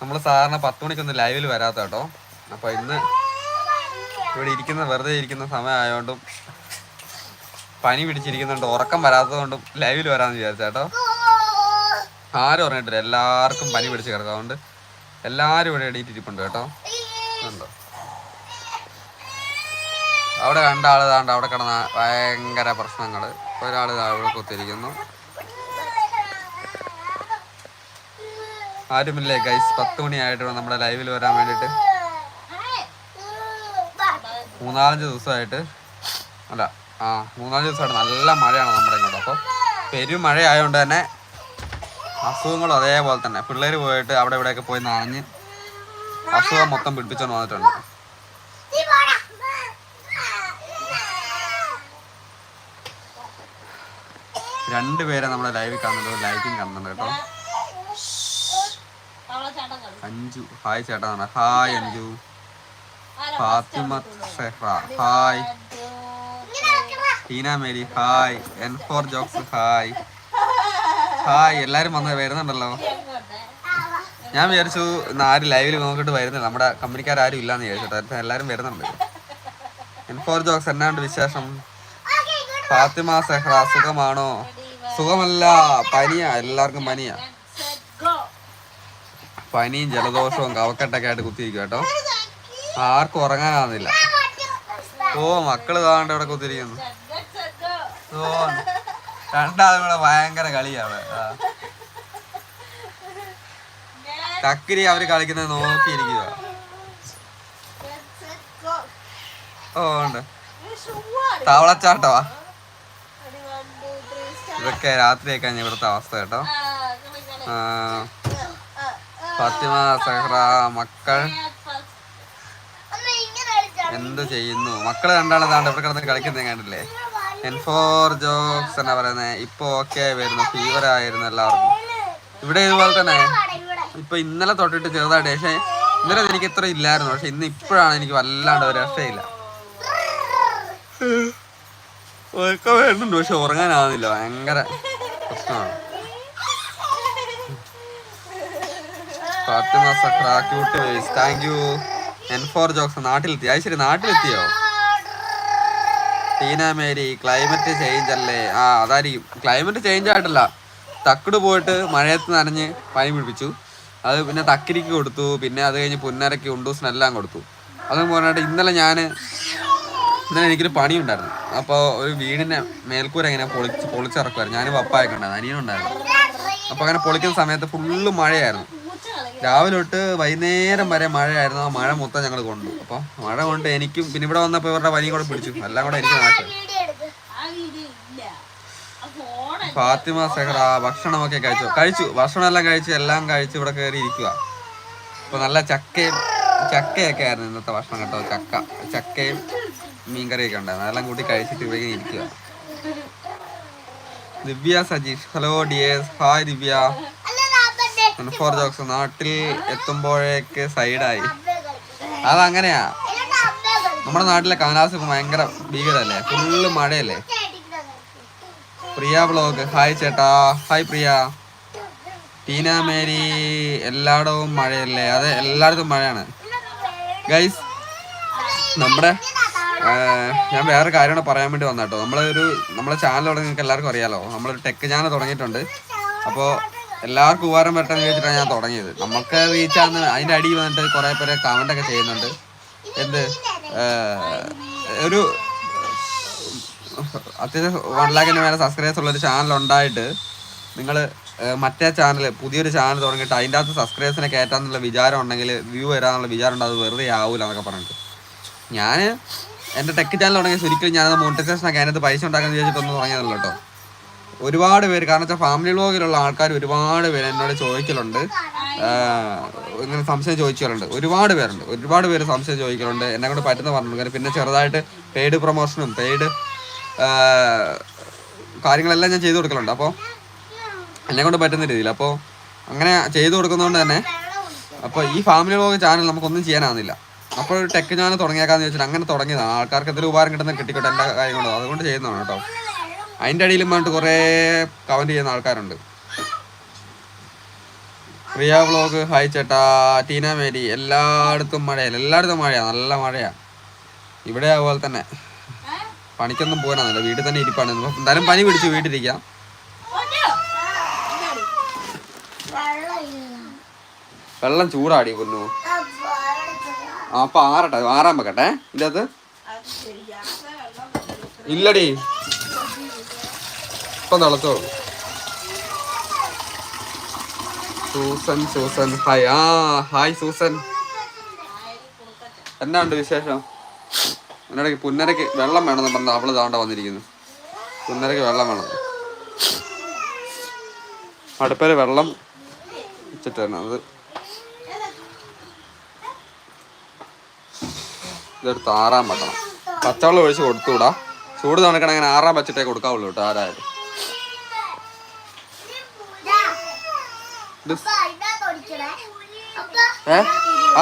നമ്മൾ സാധാരണ പത്ത് മണിക്കൊന്നും ലൈവിൽ വരാത്ത കേട്ടോ. അപ്പോൾ ഇന്ന് ഇവിടെ ഇരിക്കുന്ന വെറുതെ ഇരിക്കുന്ന സമയമായതുകൊണ്ടും പനി പിടിച്ചിരിക്കുന്നുണ്ട് ഉറക്കം വരാത്തതുകൊണ്ടും ലൈവിൽ വരാമെന്ന് വിചാരിച്ച കേട്ടോ. ആരും പറഞ്ഞിട്ടില്ല എല്ലാവർക്കും പനി പിടിച്ച് കിടക്കും. എല്ലാവരും ഇവിടെ എണീറ്റിരിപ്പുണ്ട് കേട്ടോ. ഉണ്ടോ അവിടെ കണ്ട ആൾ അവിടെ കിടന്ന ഭയങ്കര പ്രശ്നങ്ങൾ ഒരാൾ അവിടെ കുത്തിരിക്കുന്നു ആരുമില്ലേ ഗൈസ് പത്ത് മണി വേണം നമ്മുടെ ലൈവിൽ വരാൻ വേണ്ടിയിട്ട് മൂന്നാലഞ്ച് ദിവസമായിട്ട്. അല്ല ആ മൂന്നാലഞ്ച് ദിവസമായിട്ട് നല്ല മഴയാണ് നമ്മുടെ ഇങ്ങോട്ട്. അപ്പോൾ പെരും മഴ ആയതുകൊണ്ട് തന്നെ അസുഖങ്ങളും അതേപോലെ തന്നെ. പിള്ളേർ പോയിട്ട് അവിടെ ഇവിടെയൊക്കെ പോയി നനഞ്ഞ് അസുഖം മൊത്തം പിടിപ്പിച്ചോണ്ട് വന്നിട്ടുണ്ട്. രണ്ടുപേരെ നമ്മുടെ ലൈവിൽ കാണുന്നുണ്ട്. ലൈവിങ് കാണുന്നുണ്ട് കേട്ടോ. അഞ്ചു. ഹായ് ചേട്ടാ hi Anju Fathima hi. Teena Mary hi. N for jokes hi. Hi എല്ലാരും വന്ന് വരുന്നുണ്ടല്ലോ. ഞാൻ വിചാരിച്ചു ആര് ലൈവിൽ നോക്കിട്ട് വരുന്നില്ല. നമ്മുടെ കമ്പനിക്കാരും ഇല്ലാന്ന് വിചാരിച്ചു എല്ലാരും വരുന്നുണ്ട്. എൻ ഫോർ ജോക്സ് എന്നാണ്ട് വിശേഷം? ഫാത്തിമ സെഹ്റ സുഖമാണോ? സുഖമല്ല പനിയാ. എല്ലാവർക്കും പനിയാ. പനിയും ജലദോഷവും കവക്കെട്ടൊക്കെ ആയിട്ട് കുത്തിയിരിക്കും കേട്ടോ. ആർക്കും ഉറങ്ങാനാവുന്നില്ല ഓ മക്കൾ താണ്ട് ഇവിടെ കുത്തിരിക്കുന്നു ഓ രണ്ടാളും ഇവിടെ ഭയങ്കര കളിയാണ്. കക്കിരി അവർ കളിക്കുന്നത് നോക്കിയിരിക്കുക ഓ ഉണ്ട്. തവളച്ചാട്ടവാ. ഇതൊക്കെ രാത്രിയൊക്കെ ഇവിടുത്തെ അവസ്ഥ കേട്ടോ. ആ, ഫാത്തിമ സഹ്റ മക്കൾ. എന്ത് ചെയ്യുന്നു? മക്കൾ രണ്ടാളും താണ്ട് ഇവിടെ കിടന്ന് കളിക്കുന്നത് കണ്ടില്ലേ? എൻ ഫോർ ജോക്സ് എന്നാ പറയുന്നത് ഇപ്പൊ ഓക്കെ വരുന്നു ഫീവർ ആയിരുന്നു എല്ലാവർക്കും. ഇവിടെ ഇതുപോലെ തന്നെ. ഇപ്പൊ ഇന്നലെ തൊട്ടിട്ട് ചെറുതായിട്ട്. പക്ഷേ ഇന്നലെ എനിക്ക് ഇത്ര ഇല്ലായിരുന്നു. പക്ഷെ ഇന്ന് ഇപ്പോഴാണ് എനിക്ക് വല്ലാണ്ട് ഒരു രക്ഷയില്ല. ഉറക്കം വേണ്ടുണ്ട് പക്ഷെ ഉറങ്ങാനാവുന്നില്ല. ഭയങ്കര പ്രശ്നമാണ്. Fathima Sakhra cute ways thank you N for jokes നാട്ടിലെത്തി. അത് നാട്ടിലെത്തിയോ? ടീന മേരി ക്ലൈമറ്റ് ചേഞ്ച് അല്ലേ? ആ അതായിരിക്കും. ക്ലൈമറ്റ് ചേഞ്ച് ആയിട്ടല്ല. തക്കട് പോയിട്ട് മഴയത്ത് നനഞ്ഞ് പനി പിടിപ്പിച്ചു. അത് പിന്നെ തക്കിരിക്ക് കൊടുത്തു. പിന്നെ അത് കഴിഞ്ഞ് പുന്നരയ്ക്ക് ഉണ്ടൂസിനെല്ലാം കൊടുത്തു. അതും പറഞ്ഞിട്ട് ഇന്നലെ ഞാൻ ഇന്നലെ എനിക്കൊരു പണി ഉണ്ടായിരുന്നു. അപ്പോൾ ഒരു വീടിന്റെ മേൽക്കൂര ഇങ്ങനെ പൊളിച്ച് പൊളിച്ചിറക്കുമായിരുന്നു ഞാനും പപ്പായൊക്കെ ഉണ്ടായിരുന്നു അനിയനുണ്ടായിരുന്നു അപ്പോൾ അങ്ങനെ പൊളിക്കുന്ന സമയത്ത് ഫുള്ള് മഴയായിരുന്നു. രാവിലെ തൊട്ട് വൈകുന്നേരം വരെ മഴയായിരുന്നു. ആ മഴ മൊത്തം ഞങ്ങൾ കൊണ്ടു. അപ്പോൾ മഴ കൊണ്ട് എനിക്കും പിന്നെ ഇവിടെ വന്നപ്പോൾ ഇവരുടെ പനിയും കൂടെ പിടിച്ചു. എല്ലാം കൂടെ എനിക്ക് നാശം. ഫാത്തിമ സെഹറ ഭക്ഷണമൊക്കെ കഴിച്ചു. കഴിച്ചു. ഭക്ഷണം എല്ലാം കഴിച്ച് എല്ലാം കഴിച്ച് ഇവിടെ കയറി ഇരിക്കുക അപ്പൊ നല്ല ചക്കയും ചക്കയൊക്കെ ആയിരുന്നു ഇന്നത്തെ ഭക്ഷണം കേട്ടോ. ചക്ക ചക്കയും മീൻകറിയൊക്കെ ഉണ്ടായിരുന്നു. അതെല്ലാം കൂട്ടി കഴിച്ചിട്ട് ഇവിടെ ഇരിക്കുക Divya Sajeesh. Hello dears hi Divya. For jokes നാട്ടിൽ എത്തുമ്പോഴേക്ക് സൈഡായി. അതങ്ങനെയാ? നമ്മുടെ നാട്ടിലെ കാലാവസ്ഥ ഭയങ്കര ഭീകരല്ലേ? ഫുള്ള് മഴയല്ലേ? പ്രിയ ബ്ലോഗ് ഹായ് ചേട്ടാ. ഹായ് പ്രിയ. ടീന മേരി എല്ലായിടവും മഴയല്ലേ? അതെ എല്ലായിടത്തും മഴയാണ്. ഗൈസ് നമ്മുടെ ഞാൻ വേറെ കാര്യമാണ് പറയാൻ വേണ്ടി വന്നാട്ടോ നമ്മളൊരു നമ്മളെ ചാനൽ തുടങ്ങി നിങ്ങൾക്ക് എല്ലാവർക്കും അറിയാലോ. നമ്മളൊരു ടെക് ചാനൽ തുടങ്ങിയിട്ടുണ്ട്. അപ്പോൾ എല്ലാവർക്കും ഉപകാരം പെട്ടെന്ന് വെച്ചിട്ടാണ് ഞാൻ തുടങ്ങിയത്. നമുക്ക് റീച്ച് ആകുന്ന അതിന്റെ അടി വന്നിട്ട് കുറേ പേര് കമന്റ് ഒക്കെ ചെയ്യുന്നുണ്ട്. എന്ത്? ഒരു അത്യാവശ്യം വൺ ലാഖിന് മേലെ സബ്സ്ക്രൈബേഴ്സ് ഉള്ള ഒരു ചാനൽ ഉണ്ടായിട്ട് നിങ്ങൾ മറ്റേ ചാനൽ പുതിയൊരു ചാനൽ തുടങ്ങിയിട്ട് അതിന്റെ അകത്ത് സബ്സ്ക്രൈബേഴ്സിനെ കയറ്റാന്നുള്ള വിചാരം ഉണ്ടെങ്കിൽ വ്യൂ വരാനുള്ള വിചാരം ഉണ്ട്. അത് വെറുതെ ആവൂല എന്നൊക്കെ പറഞ്ഞിട്ട്. ഞാൻ എന്റെ ടെക് ചാനൽ തുടങ്ങിയ ശരിക്കും ഞാനത് മോണിറ്റൈസേഷനൊക്കെ അതിനകത്ത് പൈസ ഉണ്ടാക്കാൻ വിചാരിച്ചിട്ടൊന്നും തുടങ്ങിയതല്ലോ കേട്ടോ. ഒരുപാട് പേര് കാരണം വെച്ചാൽ ഫാമിലി വ്ളോഗിലുള്ള ആൾക്കാർ ഒരുപാട് പേര് എന്നോട് ചോദിക്കലുണ്ട്. ഇങ്ങനെ സംശയം ചോദിക്കലുണ്ട്. ഒരുപാട് പേരുണ്ട്. ഒരുപാട് പേര് സംശയം ചോദിക്കലുണ്ട്. എന്നെ കൊണ്ട് പറ്റുന്ന പറഞ്ഞു. പിന്നെ ചെറുതായിട്ട് പെയ്ഡ് പ്രൊമോഷനും പെയ്ഡ് കാര്യങ്ങളെല്ലാം ഞാൻ ചെയ്തു കൊടുക്കലുണ്ട്. അപ്പോൾ എന്നെ കൊണ്ട് പറ്റുന്ന രീതിയിൽ. അപ്പോൾ അങ്ങനെ ചെയ്തു കൊടുക്കുന്നതുകൊണ്ട് തന്നെ അപ്പോൾ ഈ ഫാമിലി വ്ളോഗ് ചാനൽ നമുക്കൊന്നും ചെയ്യാനാവുന്നില്ല. അപ്പോൾ ടെക് ചാനൽ തുടങ്ങിയേക്കാന്ന് ചോദിച്ചാൽ അങ്ങനെ തുടങ്ങിയതാണ്. ആൾക്കാർക്ക് എന്തെങ്കിലും ഉപകാരം കിട്ടുന്ന കിട്ടിക്കോട്ടെ എന്റെ കാര്യം കൊണ്ട്. അതുകൊണ്ട് ചെയ്യുന്നതാണ് കേട്ടോ. അതിന്റെ അടിയിലും വേണ്ടി കുറേ കമന്റ് ചെയ്യുന്ന ആൾക്കാരുണ്ട്. പ്രിയ വ്ളോഗ് ഹായ് ചേട്ടാ ടീന മേരി എല്ലായിടത്തും മഴയല്ല എല്ലായിടത്തും മഴയാ നല്ല മഴയാ. ഇവിടെ അതുപോലെ തന്നെ. പണിക്കൊന്നും പോകാനല്ല വീട്ടിൽ തന്നെ ഇരിപ്പാണ്. എന്തായാലും പനി പിടിച്ചു വീട്ടിലിരിക്കാം. വെള്ളം ചൂടാടി കൊന്നു അപ്പൊ ആറട്ടെ ആറാൻ വെക്കട്ടെ ഇതിനകത്ത്. ഇല്ലടി. ഇപ്പൊ തിളച്ചോളൂ സൂസൻ സൂസൻ. ഹായ്. ആ ഹായ് സൂസൻ. എന്നാണ്ട് വിശേഷം? എന്നോടേക്ക് പുന്നരക്ക് വെള്ളം വേണമെന്ന് പറഞ്ഞ അവൾ താണ്ട വന്നിരിക്കുന്നു. പുന്നരക്ക് വെള്ളം വേണം. അടുപ്പേര് വെള്ളം വെച്ചിട്ട് തന്നെ അത്. ഇതെടുത്ത് ആറാൻ പറ്റണം പച്ചവെള്ളം ഒഴിച്ച് കൊടുത്തുകൂടാ ചൂട് തണുക്കണെങ്കിൽ അങ്ങനെ ആറാൻ പച്ചിട്ടേ കൊടുക്കാവുള്ളൂ കേട്ടോ ആരായാലും.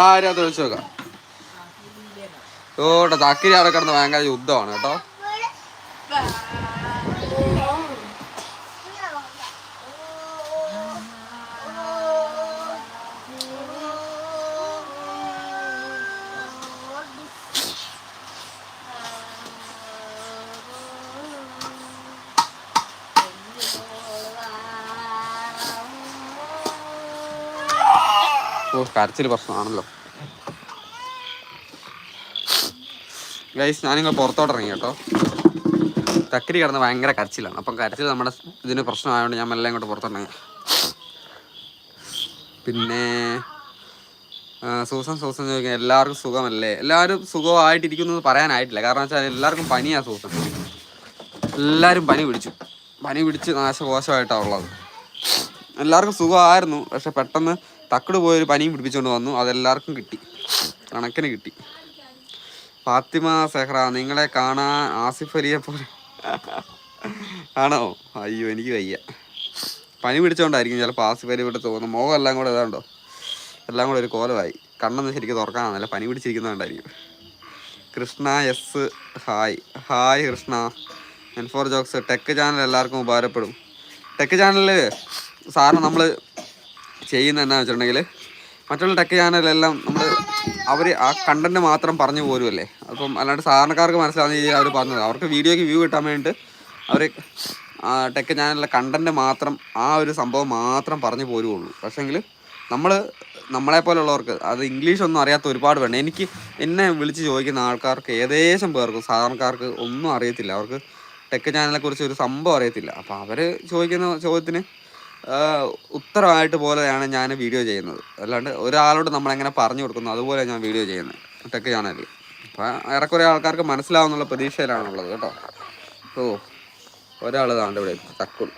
ആരും അത് ഒഴിച്ചു നോക്കാം ഓട്ടെ തക്കിരി അവിടെ കിടന്ന് ഭയങ്കര യുദ്ധമാണ് കേട്ടോ. ഓ കരച്ചിൽ പ്രശ്നമാണല്ലോ. ഗൈസ് ഞാനിങ്ങൾ പുറത്തോട്ട് ഇറങ്ങി കേട്ടോ. തക്കരി കിടന്ന് ഭയങ്കര കരച്ചിലാണ്. അപ്പം കരച്ചിൽ നമ്മുടെ ഇതിന് പ്രശ്നമായതുകൊണ്ട് ഞാൻ മെല്ലെ ഇങ്ങോട്ട് പുറത്തിറങ്ങി. പിന്നെ ആ, സൂസൻ സൂസൻ ചോദിക്കാൻ എല്ലാവർക്കും സുഖമല്ലേ? എല്ലാവരും സുഖമായിട്ടിരിക്കുന്നു എന്ന് പറയാനായിട്ടില്ല. കാരണം വെച്ചാൽ എല്ലാവർക്കും പനിയാണ് സൂസൻ. എല്ലാവരും പനി പിടിച്ചു. പനി പിടിച്ച് നാശകോശമായിട്ടാണ് ഉള്ളത്. എല്ലാവർക്കും സുഖമായിരുന്നു. പക്ഷെ പെട്ടെന്ന് തക്കട് പോയൊരു പനിയും പിടിപ്പിച്ചുകൊണ്ട് വന്നു. അതെല്ലാവർക്കും കിട്ടി. കണക്കിന് കിട്ടി. ഫാത്തിമ സെഹ്റ നിങ്ങളെ കാണാൻ ആസിഫ് അലിയെ പോലെ. ആണോ? അയ്യോ എനിക്ക് വയ്യ. പനി പിടിച്ചോണ്ടായിരിക്കും ചിലപ്പോൾ ആസിഫ് അലി ഇവിടെ തോന്നുന്നു. മുഖം എല്ലാം കൂടെ ഇതാണ്ടോ? എല്ലാം കൂടെ ഒരു കോലമായി. കണ്ണെന്ന് ശരിക്കും തുറക്കാനാണല്ല പനി പിടിച്ചിരിക്കുന്നതുകൊണ്ടായിരിക്കും. Krishna S hi. Hi Krishna. N for jokes tech channel എല്ലാവർക്കും ഉപകാരപ്പെടും. ടെക് ചാനലിൽ സാറിന് നമ്മൾ ചെയ്യുന്ന എന്നാ വെച്ചിട്ടുണ്ടെങ്കിൽ മറ്റുള്ള ടെക് ചാനലെല്ലാം നമ്മൾ അവർ ആ കണ്ടന്റ് മാത്രം പറഞ്ഞു പോരുമല്ലേ അപ്പം അല്ലാണ്ട് സാധാരണക്കാർക്ക് മനസ്സിലാവുന്ന രീതിയിൽ അവർ പറഞ്ഞത്. അവർക്ക് വീഡിയോയ്ക്ക് വ്യൂ കിട്ടാൻ വേണ്ടിയിട്ട് അവർ ടെക് ചാനലിലെ കണ്ടന്റ് മാത്രം ആ ഒരു സംഭവം മാത്രം പറഞ്ഞു പോരുള്ളൂ പക്ഷേങ്കിൽ നമ്മൾ നമ്മളെ പോലുള്ളവർക്ക് അത് ഇംഗ്ലീഷ് ഒന്നും അറിയാത്ത ഒരുപാട് പേരുണ്ട്. എനിക്ക് എന്നെ വിളിച്ച് ചോദിക്കുന്ന ആൾക്കാർക്ക് ഏകദേശം പേർക്കും സാധാരണക്കാർക്ക് ഒന്നും അറിയത്തില്ല. അവർക്ക് ടെക് ചാനലിനെ കുറിച്ച് ഒരു സംഭവം അറിയത്തില്ല. അപ്പോൾ അവർ ചോദിക്കുന്ന ചോദ്യത്തിന് ഉത്തരമായിട്ട് പോലെയാണ് ഞാൻ വീഡിയോ ചെയ്യുന്നത്. അല്ലാണ്ട് ഒരാളോട് നമ്മളെങ്ങനെ പറഞ്ഞു കൊടുക്കുന്നു അതുപോലെ ഞാൻ വീഡിയോ ചെയ്യുന്നത്. ടെക് ചാനൽ അപ്പം ഏറെക്കുറെ ആൾക്കാർക്ക് മനസ്സിലാവുന്നുള്ള പ്രതീക്ഷയിലാണുള്ളത് കേട്ടോ. ഓ ഒരാൾ താണ്ട് ഇവിടെ തക്കുൾ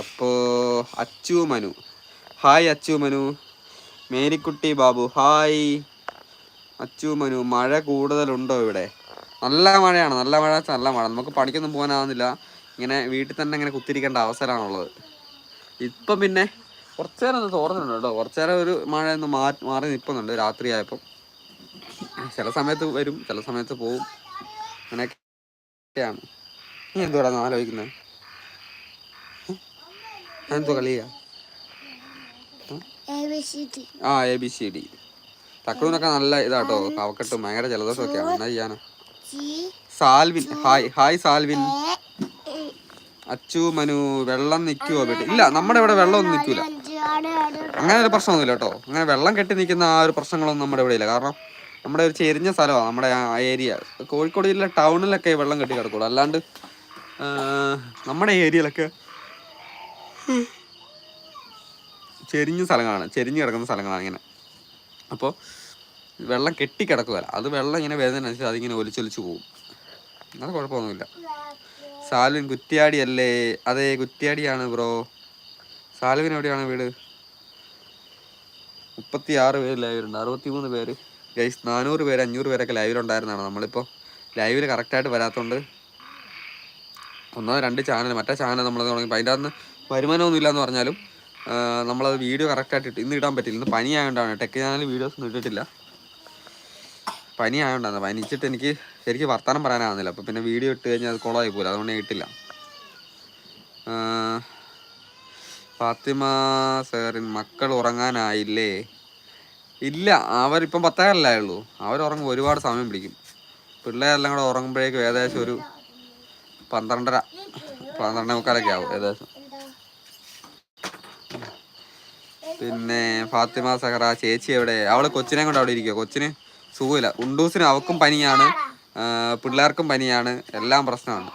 അപ്പോൾ അച്ചു മനു. ഹായ് അച്ചു മനു. മേരിക്കുട്ടി ബാബു ഹായ് അച്ചു മനു മഴ കൂടുതലുണ്ടോ ഇവിടെ? നല്ല മഴയാണ് നല്ല മഴ നല്ല മഴ. നമുക്ക് പഠിക്കൊന്നും പോകാനാവുന്നില്ല. ഇങ്ങനെ വീട്ടിൽ തന്നെ ഇങ്ങനെ കുത്തിരിക്കേണ്ട അവസരമാണുള്ളത്. ഇപ്പം പിന്നെ കുറച്ച് നേരം ഒന്ന് തോർന്നിട്ടുണ്ട് കേട്ടോ. കുറച്ച് നേരം ഒരു മഴ ഒന്ന് മാറി മാറി നിൽക്കുന്നുണ്ട് രാത്രിയായപ്പം. ചില സമയത്ത് വരും ചില സമയത്ത് പോവും. അങ്ങനെയൊക്കെയാണ്. നീ എന്തുവാടാ ആലോചിക്കുന്നത് എന്തോ കളിയാ? ആ എ ബി സി ഡി. തക്കളൂനൊക്കെ നല്ല ഇതാട്ടോ കവക്കെട്ടും ഭയങ്കര ജലദോഷമൊക്കെയാണ്. എന്നാ ചെയ്യാനോ? Salvin. Hi hi Salvin. Achu Manu വെള്ളം നിൽക്കുവോ വീട്ടിൽ? ഇല്ല നമ്മുടെ ഇവിടെ വെള്ളം ഒന്നും നിൽക്കൂല. അങ്ങനെ ഒരു പ്രശ്നമൊന്നുമില്ല കേട്ടോ. അങ്ങനെ വെള്ളം കെട്ടി നിൽക്കുന്ന ആ ഒരു പ്രശ്നങ്ങളൊന്നും നമ്മുടെ ഇവിടെ ഇല്ല. കാരണം നമ്മുടെ ഒരു ചെരിഞ്ഞ സ്ഥലമാണ് നമ്മുടെ ആ ഏരിയ. കോഴിക്കോട് ജില്ല ടൗണിലൊക്കെ വെള്ളം കെട്ടി കിടക്കുള്ളൂ. അല്ലാണ്ട് നമ്മുടെ ഏരിയയിലൊക്കെ ചെരിഞ്ഞ സ്ഥലങ്ങളാണ് ചെരിഞ്ഞ് കിടക്കുന്ന സ്ഥലങ്ങളാണ് ഇങ്ങനെ. അപ്പോൾ വെള്ളം കെട്ടി കിടക്കുകയല്ല അത് വെള്ളം ഇങ്ങനെ വേദന അതിങ്ങനെ ഒലിച്ചൊലിച്ച് പോകും അത് കുഴപ്പമൊന്നുമില്ല. സാൽവിൻ കുറ്റിയാടി അല്ലേ അതെ കുറ്റിയാടിയാണ് ബ്രോ. സാലുവിൻ എവിടെയാണ് വീട്? മുപ്പത്തി ആറ് പേര് ലൈവിലുണ്ട് അറുപത്തി മൂന്ന് പേര്. ഗൈസ് നാനൂറ് പേര് അഞ്ഞൂറ് പേരൊക്കെ ലൈവിലുണ്ടായിരുന്നതാണ് നമ്മളിപ്പോൾ ലൈവിൽ കറക്റ്റായിട്ട് വരാത്തതുകൊണ്ട് ഒന്നോ രണ്ട് ചാനൽ മറ്റേ ചാനൽ നമ്മൾ തുടങ്ങി. അതിന്റെ അകത്ത് വരുമാനമൊന്നും ഇല്ലയെന്ന് പറഞ്ഞാലും നമ്മളത് വീഡിയോ കറക്റ്റായിട്ട് ഇന്ന് ഇടാൻ പറ്റില്ല. ഇന്ന് പനിയായതുകൊണ്ടാണ് ടെക് ചാനൽ വീഡിയോസ് ഒന്നും ഇട്ടിട്ടില്ല. പനി ആയതുകൊണ്ടാണ് പനിച്ചിട്ട് എനിക്ക് ശരിക്കും വർത്തമാനം പറയാനാവുന്നില്ല. അപ്പോൾ പിന്നെ വീഡിയോ ഇട്ട് കഴിഞ്ഞാൽ അത് കുളമായി പോലും അതുകൊണ്ട് ആ, ഫാത്തിമ സാറിൻ മക്കൾ ഉറങ്ങാനായില്ലേ? ഇല്ല. അവരിപ്പം പത്തേകാലല്ലേ ഉള്ളൂ അവരുറങ്ങും ഒരുപാട് സമയം പിടിക്കും. പിള്ളേരെല്ലാം കൂടെ ഉറങ്ങുമ്പോഴേക്കും ഏകദേശം ഒരു പന്ത്രണ്ടര പന്ത്രണ്ടേ മുക്കാലൊക്കെ ആവും ഏകദേശം. പിന്നെ ഫാത്തിമ സഹറ ചേച്ചി എവിടെ? അവൾ കൊച്ചിനെ കൊണ്ട് അവിടെ ഇരിക്കുക കൊച്ചിന്? സുഖമില്ല. ഉണ്ടൂസിന് അവക്കും പനിയാണ് പിള്ളേർക്കും പനിയാണ് എല്ലാം പ്രശ്നമാണ്.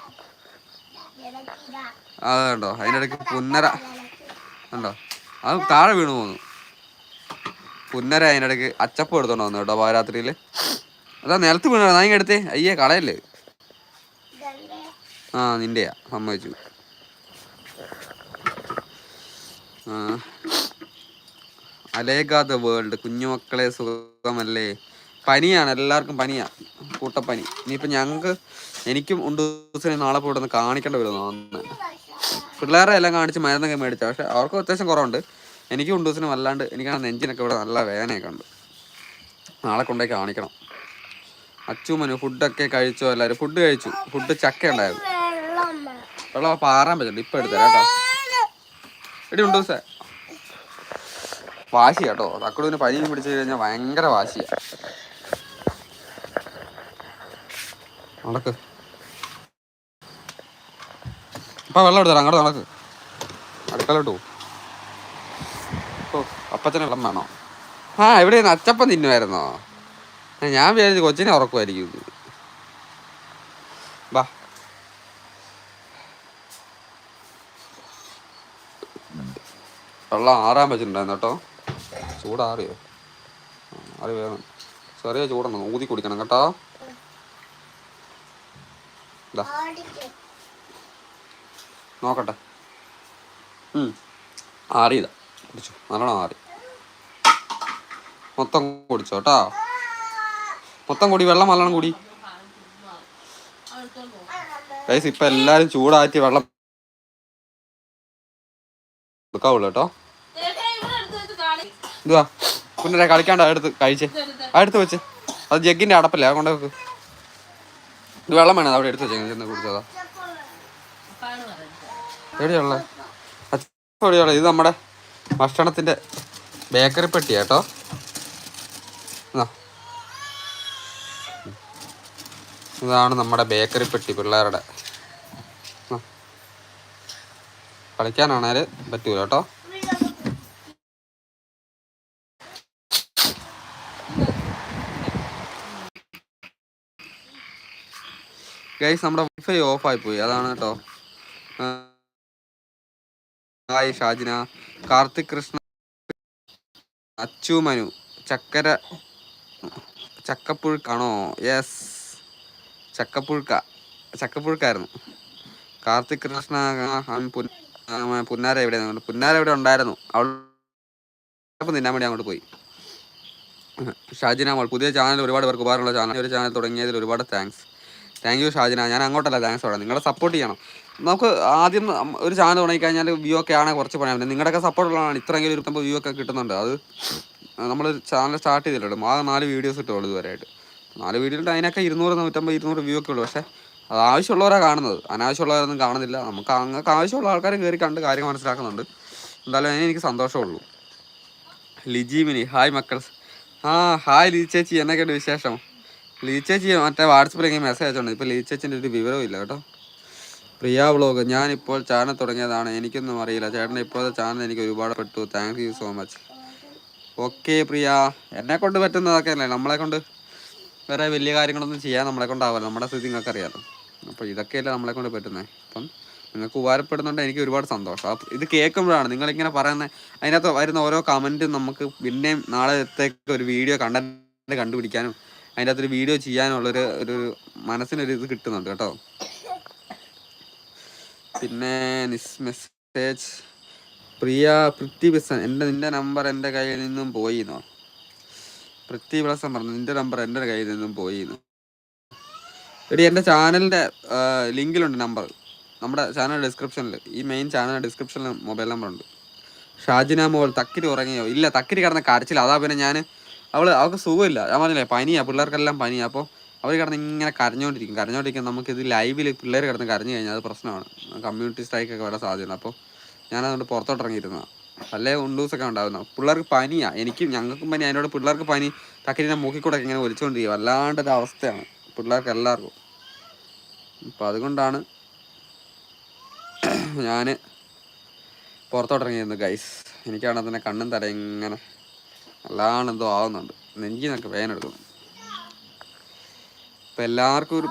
അതുണ്ടോ അതിനിടയ്ക്ക് പുന്നര ഉണ്ടോ അത് താഴെ വീണു പോന്നു. പുന്നര അതിനിടയ്ക്ക് അച്ചപ്പം എടുത്തോണ്ട് വന്നു കേട്ടോ പാരാത്രിയിൽ അതാ നിലത്ത് വീണോ നാ എടുത്തേ? അയ്യേ കളയല്ലേ? ആ നിന്റെയാ. സമ്മതിച്ചു. ആ. അലേഗ ദ വേൾഡ്. കുഞ്ഞുമക്കളെ സുഖമല്ലേ? പനിയാണ് എല്ലാവർക്കും പനിയാണ് കൂട്ടപ്പനി. ഇനിയിപ്പോൾ ഞങ്ങൾക്ക് എനിക്കും ഉണ്ട് ദിവസം നാളെ പോയിട്ട് ഒന്ന് കാണിക്കേണ്ടി വരുന്നു അന്ന്. പിള്ളേരെ എല്ലാം കാണിച്ച് മരുന്നൊക്കെ മേടിച്ച. പക്ഷെ അവർക്ക് അത്യാവശ്യം കുറവുണ്ട്. എനിക്കും ഉണ്ട് ദിവസം വല്ലാണ്ട്. എനിക്കാണ് നെഞ്ചിനൊക്കെ ഇവിടെ നല്ല വേദനയൊക്കെ ഉണ്ട്. നാളെ കൊണ്ടുപോയി കാണിക്കണം. അച്ചു മനു ഫുഡൊക്കെ കഴിച്ചോ എല്ലാവരും? ഫുഡ് കഴിച്ചു. ഫുഡ് ചക്ക ഉണ്ടായിരുന്നു. വെള്ളം പാറാൻ പറ്റില്ല ഇപ്പം എടുത്തരാം കേട്ടോ. എടി ഉണ്ട് ദിവസം. വാശി കേട്ടോ. തക്കുടുവിന് പനിയും പിടിച്ചു കഴിഞ്ഞാൽ ഭയങ്കര വാശിയാ. നടക്ക്. അപ്പം വെള്ളം എടുത്തരാം അങ്ങോട്ട് നടക്ക്. അടുക്കളോട്ട് പോ. ഓ അപ്പച്ചന് വെള്ളം വേണോ? ആ എവിടെയാണ് അച്ചപ്പം തിന്നുമായിരുന്നോ ഞാൻ വിചാരിച്ചു കൊച്ചിനെ ഉറക്കുമായിരിക്കും. വാ. വെള്ളം ആറാൻ വെച്ചിട്ടുണ്ടായിരുന്നു കേട്ടോ. ചൂടാറിയോ? വേണം. ചെറിയ ചൂടണം ഊതി കുടിക്കണം കേട്ടോ. നോക്കട്ടെ. ആറിയതാ കുടിച്ചു നല്ലോണം ആറി. മൊത്തം കുടിച്ചോ കേട്ടോ. മൊത്തം കൂടി. വെള്ളം നല്ലോണം കൂടി. ഗൈസ് ഇപ്പൊ എല്ലാരും ചൂടാറ്റി വെള്ളം കൊടുക്കാവുള്ളൂ കേട്ടോ. എന്തുവാ പിന്നെ കളിക്കാണ്ട് അടുത്ത് കഴിച്ചേ. അടുത്ത് വെച്ച്. അത് ജഗ്ഗിന്റെ അടപ്പല്ലേ? അത് കൊണ്ട് ഇത് വെള്ളം വേണം അവിടെ എടുത്ത് വെച്ചേ ചെന്ന് കുടിച്ചതാ. എവിടെയുള്ള എവിടെയുള്ള ഇത് നമ്മുടെ ഭക്ഷണത്തിന്റെ ബേക്കറി പെട്ടി കേട്ടോ. ഇതാ. ഇതാണ് നമ്മുടെ ബേക്കറി പെട്ടി പിള്ളേരുടെ. കളിക്കാനാണേൽ പറ്റൂല കേട്ടോ. ഗൈസ് നമ്മുടെ വൈഫൈ ആയി പോയി. അതാണ് കേട്ടോ. ഹായ് ഷാജിന. കാർത്തിക് കൃഷ്ണ അച്ചു മനു ചക്കര ചക്കപ്പുഴുക്കാണോ? യെസ് ചക്കപ്പുഴുക്ക. ചക്കപ്പുഴുക്കായിരുന്നു. കാർത്തിക് കൃഷ്ണ പുന്നാര എവിടെ പുന്നാര എവിടെ ഉണ്ടായിരുന്നു. അവൾ തിന്നാൻ വേണ്ടി അങ്ങോട്ട് പോയി. ഷാജിന പുതിയ ചാനൽ ഒരുപാട് പേർക്ക് ഉപകാരമുള്ള ചാനൽ ഒരു ചാനൽ തുടങ്ങിയതിൽ ഒരുപാട് താങ്ക്സ് താങ്ക് യു ഷാജിന. ഞാൻ അങ്ങോട്ടല്ല താങ്ക്സ് പറയാം നിങ്ങളെ സപ്പോർട്ട് ചെയ്യണം. നമുക്ക് ആദ്യം ഒരു ചാനൽ തുടങ്ങിക്കഴിഞ്ഞാൽ വ്യൂ ഒക്കെ ആണെങ്കിൽ കുറച്ച് പണിയാൻ പറ്റും നിങ്ങളുടെയൊക്കെ സപ്പോർട്ട് ഉള്ളതാണ് ഇത്രയെങ്കിലും ഇരുത്തുമ്പോൾ വ്യൂ ഒക്കെ കിട്ടുന്നുണ്ട്. അത് നമ്മൾ ചാനൽ സ്റ്റാർട്ട് ചെയ്തിട്ടുണ്ട്. ആ നാല് വീഡിയോസ് ഇട്ടുള്ളൂ ഇതുവരെയായിട്ട്. നാല് വീഡിയോയിൽ അതിനൊക്കെ ഇരുന്നൂറ് നൂറ്റമ്പത് ഇരുന്നൂറ് വ്യൂ ഒക്കെ ഉള്ളൂ. പക്ഷേ അത് ആവശ്യമുള്ളവരാണ് കാണുന്നത്. അനാവശ്യമുള്ളവരൊന്നും കാണുന്നില്ല. നമുക്ക് അങ്ങക്ക് ആവശ്യമുള്ള ആൾക്കാർ കയറി കണ്ട് കാര്യം മനസ്സിലാക്കുന്നുണ്ട്. എന്തായാലും അതിന് എനിക്ക് സന്തോഷമുള്ളൂ. ലിജി മിനി ഹായ് മക്കൾസ് ആ ഹായ് ലിജി ചേച്ചി. എന്നൊക്കെയുണ്ട് വിശേഷം? ലീ മറ്റേ വാട്സപ്പിലേക്ക് മെസ്സേജ് അയച്ചോണ്ട് ഇപ്പോൾ ലീച്ചേച്ചിന്റെ ഒരു വിവരവും ഇല്ല കേട്ടോ. പ്രിയ വ്ളോഗ് ഞാനിപ്പോൾ ചാനൽ തുടങ്ങിയതാണ്. എനിക്കൊന്നും അറിയില്ല. ചേട്ടന്റെ ഇപ്പോഴത്തെ ചാനൽ എനിക്ക് ഒരുപാട് പെട്ടു. Thank you so much okay Priya. എന്നെ കൊണ്ട് പറ്റുന്നതൊക്കെ അല്ലേ? നമ്മളെ കൊണ്ട് വേറെ വലിയ കാര്യങ്ങളൊന്നും ചെയ്യാൻ നമ്മളെ കൊണ്ടാവില്ല. നമ്മുടെ സ്ഥിതി നിങ്ങൾക്ക് അറിയാമല്ലോ അപ്പോൾ ഇതൊക്കെയല്ലേ നമ്മളെ കൊണ്ട് പറ്റുന്നത് അപ്പം നിങ്ങൾക്ക് ഉപകാരപ്പെടുന്നുണ്ട്. എനിക്ക് ഒരുപാട് സന്തോഷം. അപ്പം ഇത് കേൾക്കുമ്പോഴാണ് നിങ്ങളിങ്ങനെ പറയുന്നത് അതിനകത്ത് വരുന്ന ഓരോ കമന്റും നമുക്ക് പിന്നെയും നാളത്തേക്ക് ഒരു വീഡിയോ കണ്ടന്റ് കണ്ടുപിടിക്കാനും അതിന്റെ അകത്തൊരു വീഡിയോ ചെയ്യാനുള്ളൊരു ഒരു മനസ്സിനൊരു ഇത് കിട്ടുന്നുണ്ട് കേട്ടോ. പിന്നെ നിസ് മെസ്സേജ് പ്രിയ പൃഥ്വി ബിസൻ എന്റെ നിന്റെ നമ്പർ എന്റെ കയ്യിൽ നിന്നും പോയി എന്നോ പൃഥ്വി ബിളസൻ പറഞ്ഞു നിന്റെ നമ്പർ എന്റെ കയ്യിൽ നിന്നും പോയി എന്ന് എടി എന്റെ ചാനലിന്റെ ലിങ്കിലുണ്ട് നമ്പർ നമ്മുടെ ചാനൽ ഡിസ്ക്രിപ്ഷനിൽ ഈ മെയിൻ ചാനൽ ഡിസ്ക്രിപ്ഷനിൽ മൊബൈൽ നമ്പർ ഉണ്ട്. ഷാജിന മോൾ തക്കിരി ഉറങ്ങിയോ? ഇല്ല തക്കിരി കിടന്ന കരച്ചില്ല അതാ പിന്നെ ഞാൻ അവൾ അവൾക്ക് സുഖമില്ല. ഞാൻ പറഞ്ഞില്ലേ പനിയാണ് പിള്ളേർക്കെല്ലാം പനിയാണ് അപ്പോൾ അവർ കിടന്ന് ഇങ്ങനെ കരഞ്ഞുകൊണ്ടിരിക്കും കരഞ്ഞുകൊണ്ടിരിക്കും നമുക്കിത് ലൈവിൽ പിള്ളേർ കിടന്ന് കരഞ്ഞു കഴിഞ്ഞാൽ അത് പ്രശ്നമാണ്. കമ്മ്യൂണിറ്റി സ്ട്രൈക്കൊക്കെ വരാൻ സാധ്യതയുണ്ട്. അപ്പോൾ ഞാനതുകൊണ്ട് പുറത്തോട്ട് ഇറങ്ങിയിരുന്ന അല്ലേ ഉണ്ടൂസൊക്കെ ഉണ്ടാകുന്നു പിള്ളേർക്ക് പനിയാണ് എനിക്കും ഞങ്ങൾക്കും പനി അതിനോട് പിള്ളേർക്ക് പനി ടക്കിനെ മൂക്കിക്കൂടെ ഇങ്ങനെ ഒലിച്ചുകൊണ്ടിരിക്കും വല്ലാണ്ടൊരു അവസ്ഥയാണ് പിള്ളേർക്ക് എല്ലാവർക്കും. അപ്പം അതുകൊണ്ടാണ് ഞാൻ പുറത്തോട്ടിറങ്ങിയിരുന്നത് ഗൈസ് എനിക്കാണ് തന്നെ കണ്ണും തല ഇങ്ങനെ അല്ലാണ്ട് എന്തോ ആവുന്നുണ്ട്. നെഞ്ചിനൊക്കെ വേനെടുക്കുന്നു ഇപ്പം എല്ലാവർക്കും ഒരു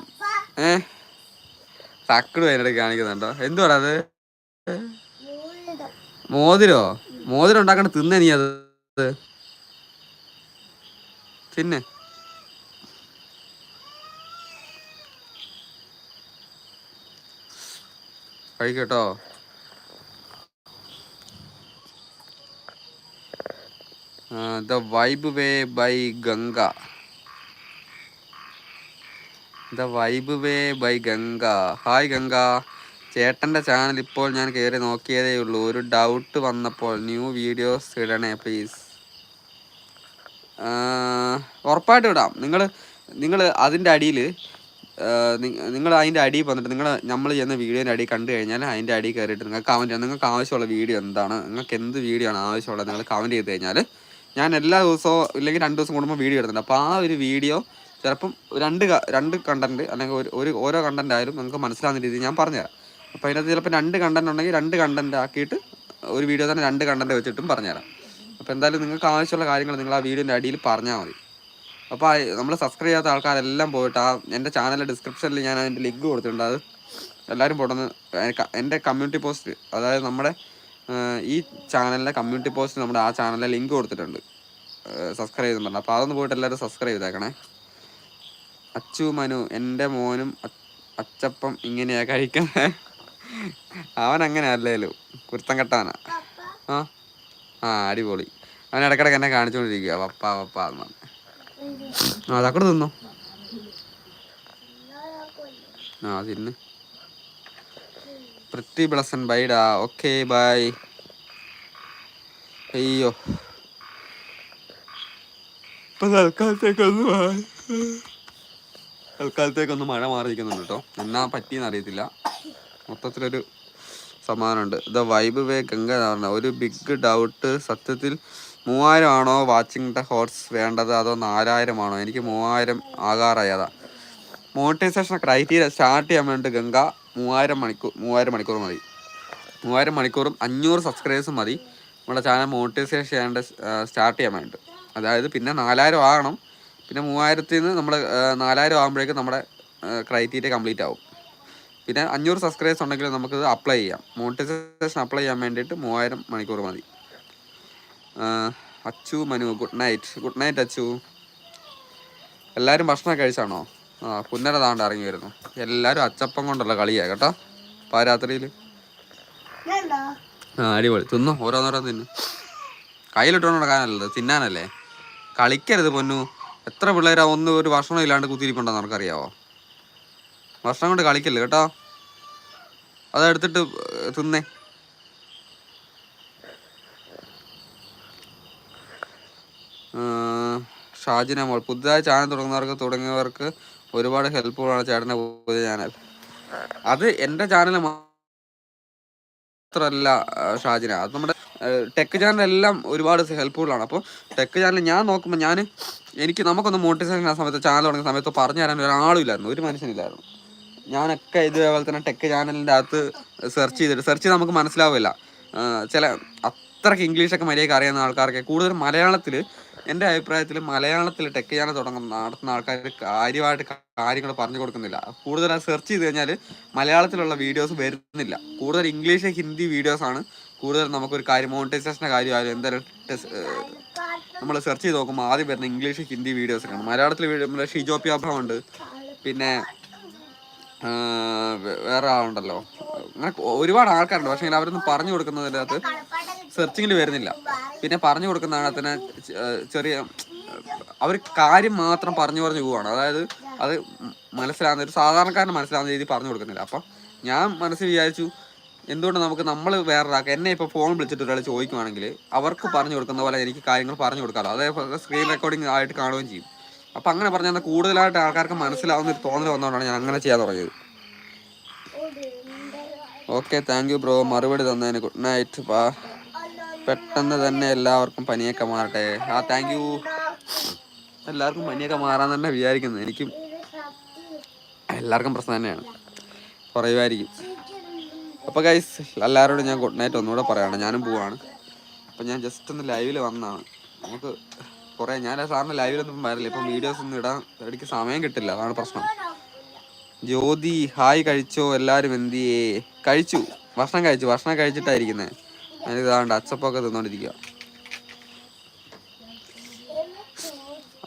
ഏ? തക്കട് വേനെടുത്ത് കാണിക്കുന്നുണ്ടോ? എന്തുവാടാ അത്? മോതിരോ? മോതിരം ഉണ്ടാക്കണ തിന്നെ നീ അത്? തിന്നെ. കഴിക്കട്ടോ the vibe way by Ganga. The vibe way by Ganga. Hi Ganga. ചേട്ടന്റെ ചാനൽ ഇപ്പോൾ ഞാൻ കയറി നോക്കിയതേ ഉള്ളൂ. ഒരു ഡൗട്ട് വന്നപ്പോൾ ന്യൂ വീഡിയോസ് ഇടണേ പ്ലീസ് ഉറപ്പായിട്ട് ഇടാം. നിങ്ങൾ നിങ്ങൾ അതിന്റെ അടിയിൽ നിങ്ങൾ അതിന്റെ അടിയിൽ വന്നിട്ട് നിങ്ങൾ നമ്മൾ ചെയ്യുന്ന വീഡിയോന്റെ അടിയിൽ കണ്ടു കഴിഞ്ഞാൽ അതിന്റെ അടിയിൽ കയറിയിട്ട് നിങ്ങൾക്ക് കമന്റ് ചെയ്യാം. നിങ്ങൾക്ക് ആവശ്യമുള്ള വീഡിയോ എന്താണ്? നിങ്ങൾക്ക് എന്ത് വീഡിയോ ആണ് ആവശ്യമുള്ളത്? നിങ്ങൾ കമന്റ് ചെയ്ത് കഴിഞ്ഞാൽ ഞാൻ എല്ലാ ദിവസവും ഇല്ലെങ്കിൽ രണ്ട് ദിവസം കൂടുമ്പോൾ വീഡിയോ ഇടുന്നുണ്ട് അപ്പോൾ ആ ഒരു വീഡിയോ ചിലപ്പം രണ്ട് രണ്ട് കണ്ടന്റ് അല്ലെങ്കിൽ ഒരു ഓരോ കണ്ടന്റ് ആയാലും നിങ്ങൾക്ക് മനസ്സിലാകുന്ന രീതിയിൽ ഞാൻ പറഞ്ഞുതരാം. അപ്പോൾ അതിനകത്ത് ചിലപ്പോൾ രണ്ട് കണ്ടന്റ് ഉണ്ടെങ്കിൽ രണ്ട് കണ്ടന്റ് ആക്കിയിട്ട് ഒരു വീഡിയോ തന്നെ രണ്ട് കണ്ടന്റ് വെച്ചിട്ടും പറഞ്ഞുതരാം. അപ്പോൾ എന്തായാലും നിങ്ങൾക്ക് ആവശ്യമുള്ള കാര്യങ്ങൾ നിങ്ങൾ ആ വീഡിയോന്റെ അടിയിൽ പറഞ്ഞാൽ മതി. അപ്പോൾ നമ്മൾ സബ്സ്ക്രൈബ് ചെയ്യാത്ത ആൾക്കാരെല്ലാം പോയിട്ട് ആ എന്റെ ചാനലിന്റെ ഡിസ്ക്രിപ്ഷനിൽ ഞാൻ അതിന്റെ ലിങ്ക് കൊടുത്തിട്ടുണ്ട്. അത് എല്ലാവരും പോട്ടെന്ന് എന്റെ കമ്മ്യൂണിറ്റി പോസ്റ്റ് അതായത് നമ്മുടെ ഈ ചാനലിലെ കമ്മ്യൂണിറ്റി പോസ്റ്റ് നമ്മുടെ ആ ചാനലിലെ ലിങ്ക് കൊടുത്തിട്ടുണ്ട്. സബ്സ്ക്രൈബ് ചെയ്തെന്ന് പറഞ്ഞു. അപ്പോൾ അതൊന്ന് പോയിട്ട് എല്ലാവരും സബ്സ്ക്രൈബ് ചെയ്തേക്കണേ. അച്ചു മനു എന്റെ മോനും അച്ചപ്പം ഇങ്ങനെയാ കഴിക്കുന്നത് അവൻ അങ്ങനെ അല്ലേലും. കുരുത്തം കെട്ടാനാ ആ ആ അടിപൊളി. അവൻ ഇടയ്ക്കിടയ്ക്ക് എന്നെ കാണിച്ചുകൊണ്ടിരിക്കുക പപ്പ പപ്പ എന്ന് ആ അതക്കടെ തിന്നോ. ആ തിന്ന്. പ്രിറ്റി ബ്ലസൻ ബൈഡാ ഓക്കെ ബൈ അയ്യോ ഇപ്പൊ തൽക്കാലത്തേക്കൊന്ന് തൽക്കാലത്തേക്കൊന്ന് മഴ മാറിയിരിക്കുന്നുണ്ട് കേട്ടോ. എന്നാ പറ്റിയെന്ന് അറിയത്തില്ല. മൊത്തത്തിലൊരു സമാധാനമുണ്ട്. ദ വൈബ് വേ ഗംഗ എന്ന് ഒരു ബിഗ് ഡൗട്ട് സത്യത്തിൽ മൂവായിരം ആണോ വാച്ചിങ് ദ ഹോർസ് വേണ്ടത്? അതോ നാലായിരം ആണോ? എനിക്ക് മൂവായിരം ആകാറായി അതാ. മോണിറ്റൈസേഷൻ ക്രൈറ്റീരിയ സ്റ്റാർട്ട് ചെയ്യാൻ വേണ്ടി ഗംഗ മൂവായിരം മണിക്കൂർ മൂവായിരം മണിക്കൂർ മതി. മൂവായിരം മണിക്കൂറും അഞ്ഞൂറ് സബ്സ്ക്രൈബേഴ്സും മതി. നമ്മുടെ ചാനൽ മോണിറ്റൈസേഷൻ ചെയ്യേണ്ട സ്റ്റാർട്ട് ചെയ്യാൻ വേണ്ടിയിട്ട്. അതായത് പിന്നെ നാലായിരം ആകണം. പിന്നെ മൂവായിരത്തിൽ നിന്ന് നമ്മൾ നാലായിരം ആകുമ്പോഴേക്കും നമ്മുടെ ക്രൈറ്റീരിയ കംപ്ലീറ്റ് ആവും. പിന്നെ അഞ്ഞൂറ് സബ്സ്ക്രൈബേഴ്സ് ഉണ്ടെങ്കിൽ നമുക്കിത് അപ്ലൈ ചെയ്യാം. മോണിറ്റൈസേഷൻ അപ്ലൈ ചെയ്യാൻ വേണ്ടിയിട്ട് മൂവായിരം മണിക്കൂർ മതി. Achu Manu good night good night Achu. എല്ലാവരും ഭക്ഷണം കഴിച്ചാണോ? ആ കുന്നര താണ്ട് ഇറങ്ങി വരുന്നു. എല്ലാവരും അച്ചപ്പം കൊണ്ടുള്ള കളിയാ കേട്ടോ. പാരാത്രിയിൽ ആ അടിപൊളി. തിന്നു. ഓരോന്നോരോ തിന്നു. കയ്യിലിട്ടുകൊണ്ട് നടക്കാനല്ലത് തിന്നാനല്ലേ? കളിക്കരുത് പൊന്നു. എത്ര പിള്ളേരാ ഒന്ന് ഒരു ഭക്ഷണം ഇല്ലാണ്ട് കുത്തിയിരിപ്പുണ്ടെന്ന് നമുക്കറിയാവോ ഭക്ഷണം കൊണ്ട് കളിക്കല്ലേ കേട്ടോ? അതെടുത്തിട്ട് തിന്നേ. ഷാജിന മോൾ. പുതുതായി ചാനൽ തുടങ്ങുന്നവർക്ക് തുടങ്ങിയവർക്ക് ഒരുപാട് ഹെൽപ്ഫുള്ളാണ് ചേട്ടന്റെ പുതിയ ചാനൽ അത് എന്റെ ചാനൽ മാത്രമല്ല ഷാജിന. അത് നമ്മുടെ ടെക് ചാനലെല്ലാം ഒരുപാട് ഹെൽപ്ഫുൾ ആണ്. അപ്പോൾ ടെക് ചാനൽ ഞാൻ നോക്കുമ്പോൾ ഞാൻ എനിക്ക് നമുക്കൊന്ന് മോട്ടിവേഷൻ ആ സമയത്ത് ചാനൽ തുടങ്ങിയ സമയത്ത് പറഞ്ഞു തരാൻ ഒരാളും ഇല്ലായിരുന്നു. ഒരു മനുഷ്യനില്ലായിരുന്നു ഞാനൊക്കെ ഇതേപോലെ തന്നെ ടെക് ചാനലിന്റെ അകത്ത് സെർച്ച് ചെയ്തിട്ട് സെർച്ച് ചെയ്ത് നമുക്ക് മനസ്സിലാവില്ല. ചില അത്രയ്ക്ക് ഇംഗ്ലീഷൊക്കെ മര്യാദയ്ക്ക് അറിയാവുന്ന ആൾക്കാർക്ക് കൂടുതൽ മലയാളത്തിൽ എന്റെ അഭിപ്രായത്തിൽ മലയാളത്തിൽ ടെക് തുടങ്ങുന്ന നടത്തുന്ന ആൾക്കാർ കാര്യമായിട്ട് കാര്യങ്ങൾ പറഞ്ഞു കൊടുക്കുന്നില്ല. കൂടുതൽ സെർച്ച് ചെയ്ത് കഴിഞ്ഞാൽ മലയാളത്തിലുള്ള വീഡിയോസ് വരുന്നില്ല. കൂടുതൽ ഇംഗ്ലീഷ് ഹിന്ദി വീഡിയോസ് ആണ്. കൂടുതൽ നമുക്കൊരു കാര്യം മോണിറ്റൈസേഷന്റെ കാര്യമായാലും എന്തായാലും നമ്മൾ സെർച്ച് ചെയ്ത് നോക്കുമ്പോൾ ആദ്യം വരുന്ന ഇംഗ്ലീഷ് ഹിന്ദി വീഡിയോസ് ഒക്കെയാണ്. മലയാളത്തിൽ നമ്മുടെ ഷിജോപ്പി ഉണ്ട്. പിന്നെ വേറെ ആളുണ്ടല്ലോ. അങ്ങനെ ഒരുപാട് ആൾക്കാരുണ്ട്. പക്ഷേ അവരൊന്നും പറഞ്ഞു കൊടുക്കുന്നതിന്റെ അകത്ത് സെർച്ചിങ്ങിൽ വരുന്നില്ല. പിന്നെ പറഞ്ഞു കൊടുക്കുന്നതാണ് തന്നെ ചെറിയ അവർ കാര്യം മാത്രം പറഞ്ഞു പറഞ്ഞു പോവാണ്. അതായത് അത് മനസ്സിലാകുന്ന ഒരു സാധാരണക്കാരന് മനസ്സിലാകുന്ന രീതിയിൽ പറഞ്ഞു കൊടുക്കുന്നില്ല. അപ്പം ഞാൻ മനസ്സിൽ വിചാരിച്ചു എന്തുകൊണ്ട് നമുക്ക് നമ്മൾ വേറൊരാൾക്ക് എന്നെ ഇപ്പോൾ ഫോൺ വിളിച്ചിട്ട് ഒരാൾ ചോദിക്കുവാണെങ്കിൽ അവർക്ക് പറഞ്ഞു കൊടുക്കുന്ന പോലെ എനിക്ക് കാര്യങ്ങൾ പറഞ്ഞു കൊടുക്കാമല്ലോ അതേപോലെ സ്ക്രീൻ റെക്കോർഡിംഗ് ആയിട്ട് കാണുകയും ചെയ്യും. അപ്പം അങ്ങനെ പറഞ്ഞാൽ കൂടുതലായിട്ട് ആൾക്കാർക്ക് മനസ്സിലാവുന്ന ഒരു തോന്നൽ വന്നുകൊണ്ടാണ് ഞാൻ അങ്ങനെ ചെയ്യാൻ തുടങ്ങിയത്. ഓക്കെ താങ്ക് യു ബ്രോ മറുപടി തന്നതിന് ഗുഡ് നൈറ്റ് ബാ പെട്ടെന്ന് തന്നെ എല്ലാവർക്കും പനിയൊക്കെ മാറട്ടെ. ആ താങ്ക് യു എല്ലാവർക്കും പനിയൊക്കെ മാറാൻ തന്നെ വിചാരിക്കുന്നത് എനിക്കും എല്ലാവർക്കും പ്രശ്നം തന്നെയാണ്. കുറയുമായിരിക്കും. അപ്പോൾ ഗൈസ് എല്ലാവരോടും ഞാൻ ഗുഡ് നൈറ്റ് ഒന്നുകൂടെ പറയുകയാണ് ഞാനും പോവാണ്. അപ്പം ഞാൻ ജസ്റ്റ് ഒന്ന് ലൈവിൽ വന്നതാണ്. നമുക്ക് കുറേ ഞാൻ സാറിന് ലൈവിലൊന്നും വരില്ല ഇപ്പം വീഡിയോസ് ഒന്നും ഇടാൻ ഇടയ്ക്ക് സമയം കിട്ടില്ല. അതാണ് പ്രശ്നം. ജ്യോതി ഹായ് കഴിച്ചോ? എല്ലാവരും എന്തിയേ കഴിച്ചു. ഭക്ഷണം കഴിച്ചു. ഭക്ഷണം കഴിച്ചിട്ടായിരിക്കുന്നത് ഞാനിതാണ്ട് അച്ചപ്പൊക്കെ തിന്നോണ്ടിരിക്കുക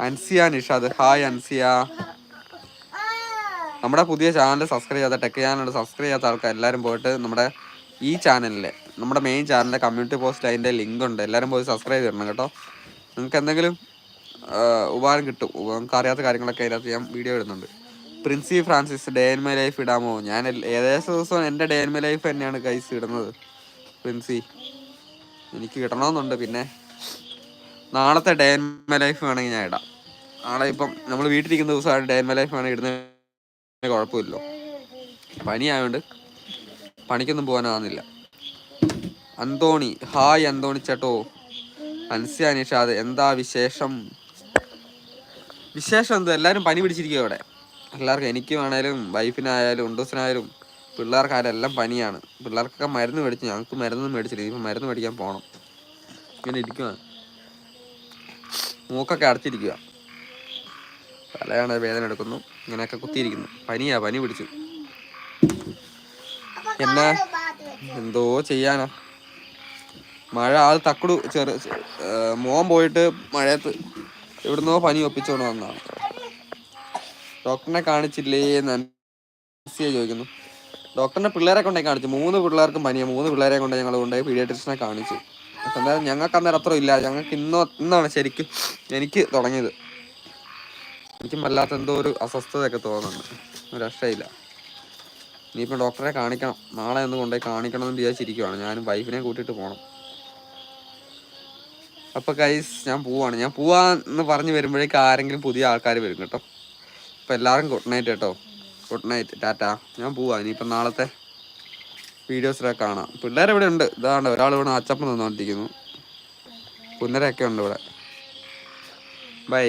അൻസിയ നിഷാദ് ഹായ് അൻസിയ. നമ്മുടെ പുതിയ ചാനൽ സബ്സ്ക്രൈബ് ചെയ്യാത്ത ടെക് ചാനൽ സബ്സ്ക്രൈബ് ചെയ്യാത്ത ആൾക്കാർ എല്ലാവരും പോയിട്ട് നമ്മുടെ ഈ ചാനലിലെ നമ്മുടെ മെയിൻ ചാനലിലെ കമ്മ്യൂണിറ്റി പോസ്റ്റ് അതിന്റെ ലിങ്ക് ഉണ്ട്. എല്ലാവരും പോയി സബ്സ്ക്രൈബ് ചെയ്യണം കേട്ടോ. നിങ്ങൾക്ക് എന്തെങ്കിലും ഉപകാരം കിട്ടും. നിങ്ങൾക്ക് അറിയാത്ത കാര്യങ്ങളൊക്കെ അതിനകത്ത് ഞാൻ വീഡിയോ ഇടുന്നുണ്ട്. Princy Francis day in my life ഇടാമോ? ഞാൻ ഏകദേശം ദിവസം എന്റെ ഡേ ഇൻ മൈ ലൈഫ് തന്നെയാണ് കൈസ് ഇടുന്നത്. പ്രിൻസി എനിക്ക് കിട്ടണമെന്നുണ്ട് പിന്നെ. നാളത്തെ ഡേ ഇൻ മൈ ലൈഫ് വേണമെങ്കിൽ ഞാൻ ഇടാം. നാളെ ഇപ്പം നമ്മൾ വീട്ടിലിരിക്കുന്ന ദിവസമാണ് ഡേ ഇൻ മൈ ലൈഫ് വേണമെങ്കിൽ ഇടുന്ന കുഴപ്പമില്ലല്ലോ പനി പണിക്കൊന്നും പോകാനാകുന്നില്ല അന്തോണി ഹായ് അന്തോണി ചേട്ടോ. അൻസിയ അനിഷാദ് എന്താ വിശേഷം? വിശേഷം എന്തോ എല്ലാവരും പനി പിടിച്ചിരിക്കുക ഇവിടെ. എല്ലാവർക്കും എനിക്കുമാണേലും വൈഫിനായാലും ഉണ്ടൂസിനായാലും പിള്ളേർക്കായാലും എല്ലാം പനിയാണ്. പിള്ളേർക്കൊക്കെ മരുന്ന് മേടിച്ചു. ഞങ്ങൾക്ക് മരുന്ന് മേടിച്ചില്ല. ഇപ്പം മരുന്ന് മേടിക്കാൻ പോകണം ഇങ്ങനെ ഇരിക്കുവാണ് മൂക്കൊക്കെ അടച്ചിരിക്കുക തലയാണ് വേദന എടുക്കുന്നു. ഇങ്ങനെയൊക്കെ കുത്തിയിരിക്കുന്നു. പനിയാ പനി പിടിച്ചു. എന്നാ? എന്തോ ചെയ്യാനാ? മഴ ആൾ തക്കുടു ചെറു മോൻ പോയിട്ട് മഴയത്ത് എവിടുന്നോ പനി ഒപ്പിച്ചോണ്ട് വന്നതാണ്. ഡോക്ടറിനെ കാണിച്ചില്ലേ എന്ന് ചോദിക്കുന്നു. ഡോക്ടറിനെ പിള്ളേരെ കൊണ്ടേ കാണിച്ചു. മൂന്ന് പിള്ളേർക്കും പനിയാ. മൂന്ന് പിള്ളേരെ കൊണ്ട് ഞങ്ങൾ കൊണ്ടുപോയി പീഡിയാട്രിഷനെ കാണിച്ചു. എന്തായാലും ഞങ്ങൾക്ക് അന്നേരം അത്ര ഇല്ല. ഞങ്ങൾക്ക് ഇന്നോ ഇന്നാണ് ശരിക്കും എനിക്ക് തുടങ്ങിയത്. എനിക്കും വല്ലാത്ത എന്തോ ഒരു അസ്വസ്ഥതയൊക്കെ തോന്നുന്നുണ്ട്. രക്ഷയില്ല. ഇനിയിപ്പോൾ ഡോക്ടറെ കാണിക്കണം. നാളെ ഒന്ന് കൊണ്ടുപോയി കാണിക്കണം എന്ന് വിചാരിച്ചിരിക്കുവാണ്. ഞാനും വൈഫിനെ കൂട്ടിയിട്ട് പോകണം അപ്പൊ ഗൈസ് ഞാൻ പോവാണ്. ഞാൻ പോവാന്ന് പറഞ്ഞു വരുമ്പോഴേക്ക് ആരെങ്കിലും പുതിയ ആൾക്കാർ വരും കേട്ടോ. അപ്പോൾ എല്ലാവരും ഗുഡ് നൈറ്റ് കേട്ടോ. Good night Tata. ഞാൻ പോവാ. ഇനിയിപ്പം നാളത്തെ വീഡിയോസിലൊക്കെ കാണാം. പിള്ളേർ ഇവിടെ ഉണ്ട്? ഇതാണ് ഒരാൾ ഇവിടെ അച്ചപ്പം തന്നുകൊണ്ടിരിക്കുന്നു പുന്നരൊക്കെ ഉണ്ട് ഇവിടെ. ബൈ